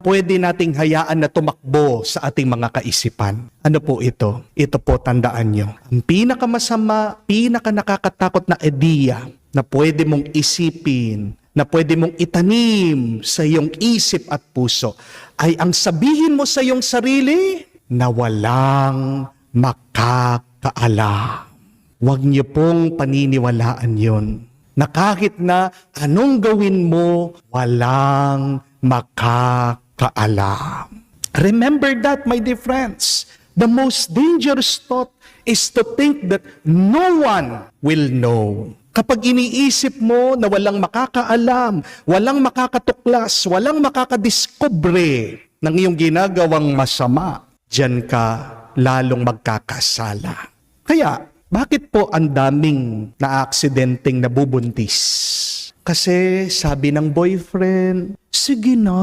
pwede nating hayaan na tumakbo sa ating mga kaisipan. Ano po ito? Ito po tandaan nyo. Ang pinakamasama, pinaka nakakatakot na ideya na pwede mong isipin, na pwede mong itanim sa iyong isip at puso, ay ang sabihin mo sa iyong sarili na walang makakaalam. Huwag niyo pong paniniwalaan yon. Na kahit na anong gawin mo, walang makakaalam. Remember that, my dear friends. The most dangerous thought is to think that no one will know. Kapag iniisip mo na walang makakaalam, walang makakatuklas, walang makakadiskubre ng iyong ginagawang masama, diyan ka lalong magkakasala. Kaya, bakit po ang daming na-aksidenteng nabubuntis? Kasi sabi ng boyfriend, sige na,